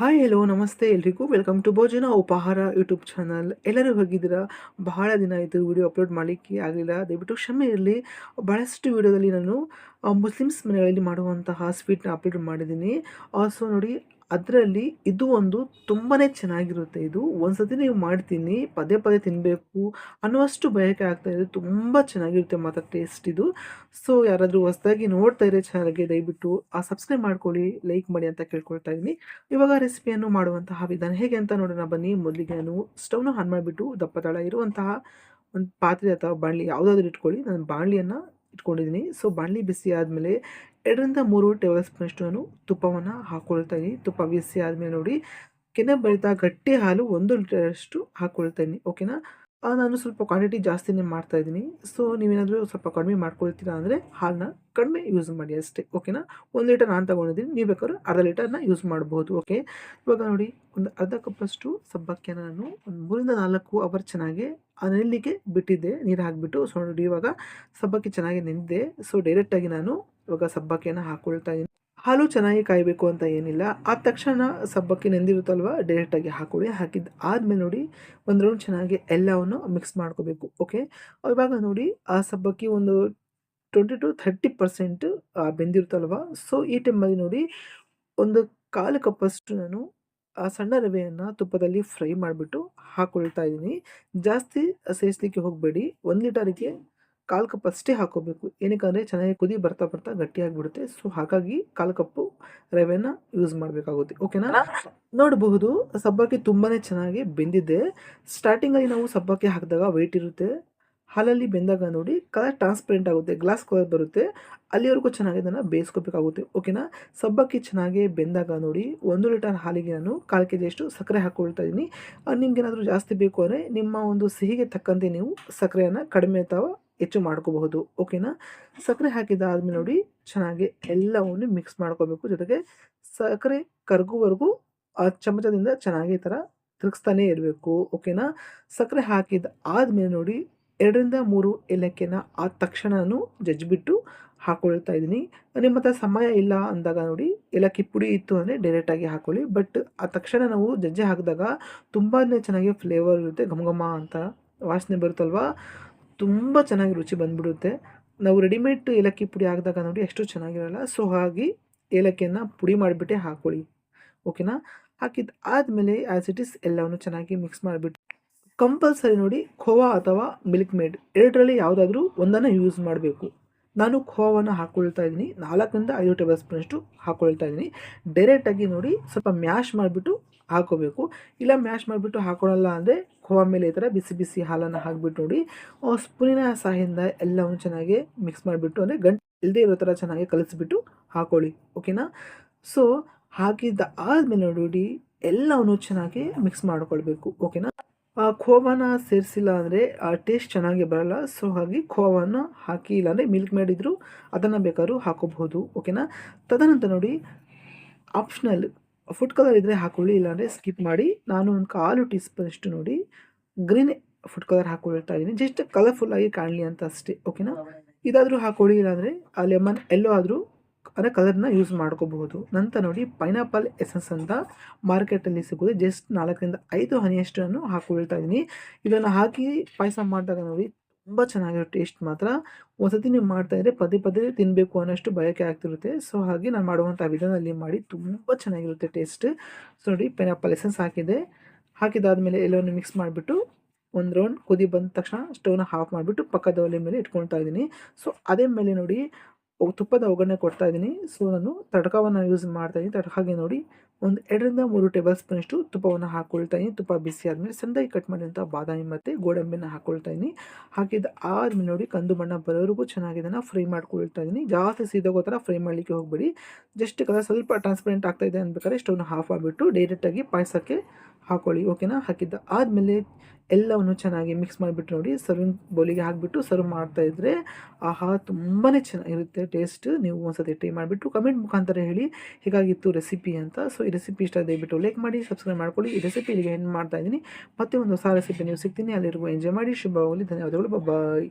Hi hello ನಮಸ್ತೆ ಎಲ್ರಿಗೂ. Welcome to ಭೋಜನ ಉಪಹಾರ ಯೂಟ್ಯೂಬ್ ಚಾನಲ್ ಎಲ್ಲರೂ ಹೋಗಿದ್ದೀರಾ? ಬಹಳ ದಿನ ಆಯಿತು ವಿಡಿಯೋ ಅಪ್ಲೋಡ್ ಮಾಡಲಿಕ್ಕೆ ಆಗಲಿಲ್ಲ. ದಯವಿಟ್ಟು ಕ್ಷಮೆ ಇರಲಿ. ಭಾಳಷ್ಟು ವಿಡಿಯೋದಲ್ಲಿ ನಾನು ಮುಸ್ಲಿಮ್ಸ್ ಮನೆಗಳಲ್ಲಿ ಮಾಡುವಂತಹ ಸ್ವೀಟ್ನ ಅಪ್ಲೋಡ್ ಮಾಡಿದ್ದೀನಿ. ಸೊ ನೋಡಿ ಅದರಲ್ಲಿ ಇದು ಒಂದು ತುಂಬಾ ಚೆನ್ನಾಗಿರುತ್ತೆ. ಇದು ಒಂದ್ಸತಿ ನೀವು ಮಾಡ್ತೀನಿ, ಪದೇ ಪದೇ ತಿನ್ನಬೇಕು ಅನ್ನುವಷ್ಟು ಬಯಕೆ ಆಗ್ತಾ ಇದೆ. ತುಂಬ ಚೆನ್ನಾಗಿರುತ್ತೆ ಮಾತ್ರ ಟೇಸ್ಟ್ ಇದು. ಸೊ ಯಾರಾದರೂ ಹೊಸದಾಗಿ ನೋಡ್ತಾ ಇರೋ ಚೆನ್ನಾಗಿ ದಯವಿಟ್ಟು ಆ ಸಬ್ಸ್ಕ್ರೈಬ್ ಮಾಡ್ಕೊಳ್ಳಿ ಲೈಕ್ ಮಾಡಿ ಅಂತ ಕೇಳ್ಕೊಳ್ತಾ ಇದ್ದೀನಿ. ಇವಾಗ ರೆಸಿಪಿಯನ್ನು ಮಾಡುವಂತಹ ವಿಧಾನ ಹೇಗೆ ಅಂತ ನೋಡೋಣ. ಬನ್ನಿ, ಮೊದಲಿಗೆ ನಾನು ಸ್ಟವ್ನ ಆನ್ ಮಾಡಿಬಿಟ್ಟು ದಪ್ಪ ತಳ ಇರುವಂತಹ ಒಂದು ಪಾತ್ರೆ ಅಥವಾ ಬಾಣಲಿ ಯಾವುದಾದ್ರೂ ಇಟ್ಕೊಳ್ಳಿ. ನಾನು ಬಾಣಲಿಯನ್ನು ಇಟ್ಕೊಂಡಿದ್ದೀನಿ. ಸೊ ಬಾಣಲಿ ಬಿಸಿ ಆದಮೇಲೆ ಎರಡರಿಂದ ಮೂರು ಟೇಬಲ್ ಸ್ಪೂನಷ್ಟು ನಾನು ತುಪ್ಪವನ್ನು ಹಾಕ್ಕೊಳ್ತಾ ಇದ್ದೀನಿ ತುಪ್ಪ ಬಿಸಿ ಆದಮೇಲೆ ನೋಡಿ, ಕೆನೆ ಬರಿತಾ ಗಟ್ಟಿ ಹಾಲು ಒಂದು ಲೀಟರಷ್ಟು ಹಾಕ್ಕೊಳ್ತಾ ಇದ್ದೀನಿ ಓಕೆನಾ? ನಾನು ಸ್ವಲ್ಪ ಕ್ವಾಂಟಿಟಿ ಜಾಸ್ತಿನೇ ಮಾಡ್ತಾ ಇದ್ದೀನಿ. ಸೊ ನೀವೇನಾದರೂ ಸ್ವಲ್ಪ ಕಡಿಮೆ ಮಾಡ್ಕೊಳ್ತೀರಾ ಅಂದರೆ ಹಾಲನ್ನ ಕಡಿಮೆ ಯೂಸ್ ಮಾಡಿ ಅಷ್ಟೇ ಓಕೆನಾ ಒಂದು ಲೀಟರ್ ನಾನು ತೊಗೊಂಡಿದ್ದೀನಿ, ನೀವು ಬೇಕಾದ್ರೆ ಅರ್ಧ ಲೀಟರ್ನ ಯೂಸ್ ಮಾಡ್ಬೋದು ಓಕೆ ಇವಾಗ ನೋಡಿ, ಒಂದು ಅರ್ಧ ಕಪ್ಪಷ್ಟು ಸಬ್ಬಕ್ಕಿಯನ್ನು ನಾನು ಒಂದು ಮೂರಿಂದ ನಾಲ್ಕು ಅವರ್ ಚೆನ್ನಾಗಿ ನೆಲ್ಲಿಗೆ ಬಿಟ್ಟಿದ್ದೆ, ನೀರು ಹಾಕಿಬಿಟ್ಟು. ಸೊ ನೋಡಿ ಇವಾಗ ಸಬ್ಬಕ್ಕಿ ಚೆನ್ನಾಗಿ ನೆಂದಿದೆ. ಸೊ ಡೈರೆಕ್ಟಾಗಿ ನಾನು ಇವಾಗ ಸಬ್ಬಕ್ಕಿಯನ್ನು ಹಾಕ್ಕೊಳ್ತಾ ಇದ್ದೀನಿ. ಹಾಲು ಚೆನ್ನಾಗಿ ಕಾಯಬೇಕು ಅಂತ ಏನಿಲ್ಲ. ಆದ ತಕ್ಷಣ ಸಬ್ಬಕ್ಕಿ ನೆಂದಿರುತ್ತಲ್ವ, ಡೈರೆಕ್ಟಾಗಿ ಹಾಕೊಳ್ಳಿ ಹಾಕಿದ್ದು ಆದಮೇಲೆ ನೋಡಿ ಒಂದು ರೌಂಡ್ ಚೆನ್ನಾಗಿ ಎಲ್ಲವನ್ನು ಮಿಕ್ಸ್ ಮಾಡ್ಕೋಬೇಕು ಓಕೆ ಇವಾಗ ನೋಡಿ ಆ ಸಬ್ಬಕ್ಕಿ ಒಂದು ಟ್ವೆಂಟಿ ಟು ಥರ್ಟಿ ಪರ್ಸೆಂಟ್ ಬೆಂದಿರುತ್ತಲ್ವ? ಸೊ ಈ ಟೈಮಲ್ಲಿ ನೋಡಿ ಒಂದು ಕಾಲು ಕಪ್ಪಷ್ಟು ನಾನು, ಆ, ಸಣ್ಣ ರವೆಯನ್ನು ತುಪ್ಪದಲ್ಲಿ ಫ್ರೈ ಮಾಡಿಬಿಟ್ಟು ಹಾಕ್ಕೊಳ್ತಾ ಇದ್ದೀನಿ. ಜಾಸ್ತಿ ಸೇರಿಸಲಿಕ್ಕೆ ಹೋಗಬೇಡಿ. ಒಂದು ಲೀಟರಿಗೆ ಕಾಲು ಅಷ್ಟೇ ಹಾಕೋಬೇಕು. ಏನಕ್ಕಂದರೆ ಚೆನ್ನಾಗಿ ಕುದಿ ಬರ್ತಾ ಬರ್ತಾ ಗಟ್ಟಿಯಾಗಿಬಿಡುತ್ತೆ. ಸೊ ಹಾಗಾಗಿ ಕಾಲು ಕಪ್ಪು ರವೆನ ಯೂಸ್ ಮಾಡಬೇಕಾಗುತ್ತೆ. ಓಕೆನಾ ನೋಡಬಹುದು, ಸಬ್ಬಕ್ಕಿ ತುಂಬಾ ಚೆನ್ನಾಗಿ ಬೆಂದಿದೆ. ಸ್ಟಾರ್ಟಿಂಗಲ್ಲಿ ನಾವು ಸಬ್ಬಕ್ಕಿ ಹಾಕಿದಾಗ ವೆಯ್ಟ್ ಇರುತ್ತೆ. ಹಾಲಲ್ಲಿ ಬೆಂದಾಗ ನೋಡಿ ಕಲರ್ ಟ್ರಾನ್ಸ್ಪರೆಂಟ್ ಆಗುತ್ತೆ ಗ್ಲಾಸ್ ಕಲರ್ ಬರುತ್ತೆ. ಅಲ್ಲಿವರೆಗೂ ಚೆನ್ನಾಗಿ ಇದನ್ನು ಬೇಯಿಸ್ಕೋಬೇಕಾಗುತ್ತೆ. ಓಕೆನಾ ಸಬ್ಬಕ್ಕಿ ಚೆನ್ನಾಗಿ ಬೆಂದಾಗ ನೋಡಿ, ಒಂದು ಲೀಟರ್ ಹಾಲಿಗೆ ನಾನು ಕಾಲು ಕೆ ಜಿಯಷ್ಟು ಸಕ್ಕರೆ ಹಾಕ್ಕೊಳ್ತಾ ಇದ್ದೀನಿ ನಿಮ್ಗೇನಾದರೂ ಜಾಸ್ತಿ ಬೇಕು ಅಂದರೆ ನಿಮ್ಮ ಒಂದು ಸಿಹಿಗೆ ತಕ್ಕಂತೆ ನೀವು ಸಕ್ಕರೆಯನ್ನು ಕಡಿಮೆ ಅಥವಾ ಹೆಚ್ಚು ಮಾಡ್ಕೋಬಹುದು. ಓಕೆನಾ ಸಕ್ಕರೆ ಹಾಕಿದ್ದಾದ್ಮೇಲೆ ನೋಡಿ, ಚೆನ್ನಾಗಿ ಎಲ್ಲವನ್ನು ಮಿಕ್ಸ್ ಮಾಡ್ಕೋಬೇಕು. ಜೊತೆಗೆ ಸಕ್ಕರೆ ಕರಗುವವರೆಗೂ ಆ ಚಮಚದಿಂದ ಚೆನ್ನಾಗಿ ಈ ಥರ ತಿರುಗಿಸ್ತಾನೇ ಇರಬೇಕು. ಓಕೆನಾ ಸಕ್ಕರೆ ಹಾಕಿದ ಆದಮೇಲೆ ನೋಡಿ, ಎರಡರಿಂದ ಮೂರು ಏಲಕ್ಕಿನ ಆದ ತಕ್ಷಣ ನಾನು ಜಜ್ಜಿಬಿಟ್ಟು ಹಾಕ್ಕೊಳ್ತಾ ಇದ್ದೀನಿ. ನಿಮ್ಮ ಹತ್ರ ಸಮಯ ಇಲ್ಲ ಅಂದಾಗ ನೋಡಿ, ಏಲಕ್ಕಿ ಪುಡಿ ಇತ್ತು ಅಂದರೆ ಡೈರೆಕ್ಟಾಗಿ ಹಾಕ್ಕೊಳ್ಳಿ ಬಟ್ ಆ ತಕ್ಷಣ ನಾವು ಜಜ್ಜೆ ಹಾಕಿದಾಗ ತುಂಬಾ ಚೆನ್ನಾಗಿ ಫ್ಲೇವರ್ ಇರುತ್ತೆ, ಘಮ ಘಮ ಅಂತ ವಾಸನೆ ಬರುತ್ತಲ್ವಾ? ತುಂಬ ಚೆನ್ನಾಗಿ ರುಚಿ ಬಂದ್ಬಿಡುತ್ತೆ. ನಾವು ರೆಡಿಮೇಡ್ ಏಲಕ್ಕಿ ಪುಡಿ ಹಾಕಿದಾಗ ನೋಡಿ ಎಷ್ಟು ಚೆನ್ನಾಗಿರಲ್ಲ. ಸೊ ಹಾಗೆ ಏಲಕ್ಕಿಯನ್ನು ಪುಡಿ ಮಾಡಿಬಿಟ್ಟೆ ಹಾಕೊಳ್ಳಿ. ಓಕೆನಾ ಹಾಕಿದ ಆದಮೇಲೆ ಆ್ಯಸ್ ಇಟ್ ಇಸ್ ಎಲ್ಲವನ್ನು ಚೆನ್ನಾಗಿ ಮಿಕ್ಸ್ ಮಾಡಿಬಿಟ್ಟು ಕಂಪಲ್ಸರಿ ನೋಡಿ ಖೋವಾ ಅಥವಾ ಮಿಲ್ಕ್ ಮೇಡ್ ಎರಡರಲ್ಲಿ ಯಾವುದಾದ್ರೂ ಒಂದನ್ನು ಯೂಸ್ ಮಾಡಬೇಕು. ನಾನು ಖೋವಾವನ್ನು ಹಾಕ್ಕೊಳ್ತಾ ಇದ್ದೀನಿ. ನಾಲ್ಕರಿಂದ ಐದು ಟೇಬಲ್ ಸ್ಪೂನಷ್ಟು ಹಾಕ್ಕೊಳ್ತಾ ಇದ್ದೀನಿ ಡೈರೆಕ್ಟಾಗಿ ನೋಡಿ ಸ್ವಲ್ಪ ಮ್ಯಾಶ್ ಮಾಡಿಬಿಟ್ಟು ಹಾಕೋಬೇಕು. ಇಲ್ಲ ಮ್ಯಾಶ್ ಮಾಡಿಬಿಟ್ಟು ಹಾಕೊಳ್ಳಲ್ಲ ಅಂದರೆ ಖೋವಾ ಮೇಲೆ ಈ ಥರ ಬಿಸಿ ಬಿಸಿ ಹಾಲನ್ನು ಹಾಕಿಬಿಟ್ಟು ನೋಡಿ ಸ್ಪೂನಿನ ಸಹಾಯದಿಂದ ಎಲ್ಲವನ್ನು ಚೆನ್ನಾಗಿ ಮಿಕ್ಸ್ ಮಾಡಿಬಿಟ್ಟು, ಅಂದರೆ ಗಂಟು ಇಲ್ಲದೆ ಇರೋ ಥರ ಚೆನ್ನಾಗಿ ಕಲಿಸ್ಬಿಟ್ಟು ಹಾಕೊಳ್ಳಿ, ಓಕೆನಾ? ಸೊ ಹಾಕಿದ್ದ ಆದಮೇಲೆ ನೋಡಿ, ಎಲ್ಲವನ್ನು ಚೆನ್ನಾಗಿ ಮಿಕ್ಸ್ ಮಾಡ್ಕೊಳ್ಬೇಕು, ಓಕೆನಾ? ಆ ಖೋವಾನ ಸೇರಿಸಿಲ್ಲ ಅಂದರೆ, ಆ ಟೇಸ್ಟ್ ಚೆನ್ನಾಗಿ ಬರಲ್ಲ ಸೊ ಹಾಗೆ ಖೋವಾನ ಹಾಕಿ, ಇಲ್ಲಾಂದರೆ ಮಿಲ್ಕ್ ಮಾಡಿದ್ರು ಅದನ್ನು ಬೇಕಾದ್ರೂ ಹಾಕೋಬಹುದು, ಓಕೆನಾ? ತದನಂತರ ನೋಡಿ ಆಪ್ಷನಲ್ ಫುಡ್ ಕಲರ್ ಇದ್ದರೆ ಹಾಕೊಳ್ಳಿ, ಇಲ್ಲಾಂದರೆ ಸ್ಕಿಪ್ ಮಾಡಿ. ನಾನು ಒಂದು ಕಾಲು ಟೀ ಸ್ಪೂನಷ್ಟು ನೋಡಿ ಗ್ರೀನ್ ಫುಡ್ ಕಲರ್ ಹಾಕೊಳ್ತಾ ಇದ್ದೀನಿ. ಜಸ್ಟ್ ಕಲರ್ಫುಲ್ಲಾಗಿ ಕಾಣಲಿ ಅಂತ ಅಷ್ಟೇ ಓಕೆನಾ ಇದಾದರೂ ಹಾಕೊಳ್ಳಿ, ಇಲ್ಲಾಂದರೆ ಆ ಲೆಮನ್ ಎಲ್ಲೋ ಆದರೂ ಅಂದರೆ ಕಲರ್ನ ಯೂಸ್ ಮಾಡ್ಕೋಬಹುದು. ನಂತರ ನೋಡಿ ಪೈನಾಪಲ್ ಎಸೆನ್ಸ್ ಅಂತ ಮಾರ್ಕೆಟಲ್ಲಿ ಸಿಗೋದು ಜಸ್ಟ್ ನಾಲ್ಕರಿಂದ ಐದು ಹನಿಯಷ್ಟನ್ನು ಹಾಕೊಳ್ತಾ ಇದ್ದೀನಿ. ಇದನ್ನು ಹಾಕಿ ಪಾಯಸ ಮಾಡಿದಾಗ ನೋಡಿ ತುಂಬ ಚೆನ್ನಾಗಿರೋ ಟೇಸ್ಟ್ ಮಾತ್ರ. ಒಂದ್ಸತಿ ನೀವು ಮಾಡ್ತಾ ಇದ್ರೆ ಪದೇ ಪದೇ ತಿನ್ನಬೇಕು ಅನ್ನೋಷ್ಟು ಬಯಕೆ ಆಗ್ತಿರುತ್ತೆ. ಸೊ, ಹಾಗೆ ನಾನು ಮಾಡುವಂಥ ವಿಧಾನದಲ್ಲಿ ಮಾಡಿ ತುಂಬ ಚೆನ್ನಾಗಿರುತ್ತೆ ಟೇಸ್ಟ್. ಸೊ ನೋಡಿ ಪೈನಾಪಲ್ ಎಸೆನ್ಸ್ ಹಾಕಿದೆ. ಹಾಕಿದಾದ್ಮೇಲೆ ಎಲ್ಲವನ್ನು ಮಿಕ್ಸ್ ಮಾಡಿಬಿಟ್ಟು ಒಂದು ರೌಂಡ್ ಕುದಿ ಬಂದ ತಕ್ಷಣ ಸ್ಟವ್ನ ಹಾಫ್ ಮಾಡಿಬಿಟ್ಟು ಪಕ್ಕದ ಒಲೆ ಮೇಲೆ ಇಟ್ಕೊಳ್ತಾ ಇದ್ದೀನಿ. ಸೊ, ಅದೇ ಮೇಲೆ ನೋಡಿ, ತುಪ್ಪದ ಒಗ್ಗರಣೆ ಕೊಡ್ತಾ ಇದ್ದೀನಿ. ಸೊ, ನಾನು ತಡ್ಕವನ್ನು ಯೂಸ್ ಮಾಡ್ತಾ ಇದ್ದೀನಿ. ತಡ್ಕಾಗೆ ನೋಡಿ ಒಂದು ಎರಡರಿಂದ ಮೂರು ಟೇಬಲ್ ಸ್ಪೂನಷ್ಟು ತುಪ್ಪವನ್ನು ಹಾಕ್ಕೊಳ್ತಾ ತುಪ್ಪ ಬಿಸಿ ಆದಮೇಲೆ ಸಣ್ಣದಾಗಿ ಕಟ್ ಮಾಡಿದಂಥ ಬಾದಾಮಿ ಮತ್ತು ಗೋಡಂಬಿನ ಹಾಕ್ಕೊಳ್ತಾ ಹಾಕಿದ ಆರು ನೋಡಿ ಕಂದು ಬಣ್ಣ ಬರೋವರೆಗೂ ಚೆನ್ನಾಗಿ ಇದನ್ನು ಫ್ರೈ ಮಾಡ್ಕೊಳ್ತಾ ಇದ್ದೀನಿ ಜಾಸ್ತಿ ಸೀದೋಗೋ ಥರ ಫ್ರೈ ಮಾಡಲಿಕ್ಕೆ ಹೋಗಬೇಡಿ. ಜಸ್ಟ್ ಕಲರ್ ಸ್ವಲ್ಪ ಟ್ರಾನ್ಸ್ಪರೆಂಟ್ ಆಗ್ತಾಯಿದೆ ಅನ್ಬೇಕಾದ್ರೆ ಸ್ಟವ್ನ ಹಾಫ್ ಮಾಡಿಬಿಟ್ಟು ಡೈರೆಕ್ಟಾಗಿ ಪಾಯಸಕ್ಕೆ ಹಾಕೊಳ್ಳಿ. ಓಕೆನಾ ಹಾಕಿದ್ದ ಆದಮೇಲೆ ಎಲ್ಲವನ್ನು ಚೆನ್ನಾಗಿ ಮಿಕ್ಸ್ ಮಾಡಿಬಿಟ್ಟು ನೋಡಿ ಸರ್ವಿಂಗ್ ಬೌಲಿಗೆ ಹಾಕಿಬಿಟ್ಟು ಸರ್ವ್ ಮಾಡ್ತಾ ಇದ್ದರೆ ಆಹಾ ತುಂಬಾ ಚೆನ್ನಾಗಿರುತ್ತೆ ಟೇಸ್ಟ್ ನೀವು ಒಂದ್ಸತಿ ಟ್ರೈ ಮಾಡಿಬಿಟ್ಟು ಕಮೆಂಟ್ ಮುಖಾಂತರ ಹೇಳಿ ಹೇಗಾಗಿತ್ತು ರೆಸಿಪಿ ಅಂತ. ಸೊ ಈ ರೆಸಿಪಿ ಇಷ್ಟ ದಯವಿಟ್ಟು ಲೈಕ್ ಮಾಡಿ ಸಬ್ಸ್ಕ್ರೈಬ್ ಮಾಡ್ಕೊಳ್ಳಿ. ಈ ರೆಸಿಪಿ ಇಲ್ಲಿಗೆ ಹೆಣ್ಣು ಮಾಡ್ತಾ ಇದ್ದೀನಿ. ಮತ್ತೆ ಒಂದು ಹೊಸ ರೆಸಿಪಿ ನೀವು ಸಿಗ್ತೀನಿ. ಅಲ್ಲಿರುವ ಎಂಜಾಯ್ ಮಾಡಿ. ಶುಭವಾಗಲಿ. ಧನ್ಯವಾದಗಳು. ಬಾಯ್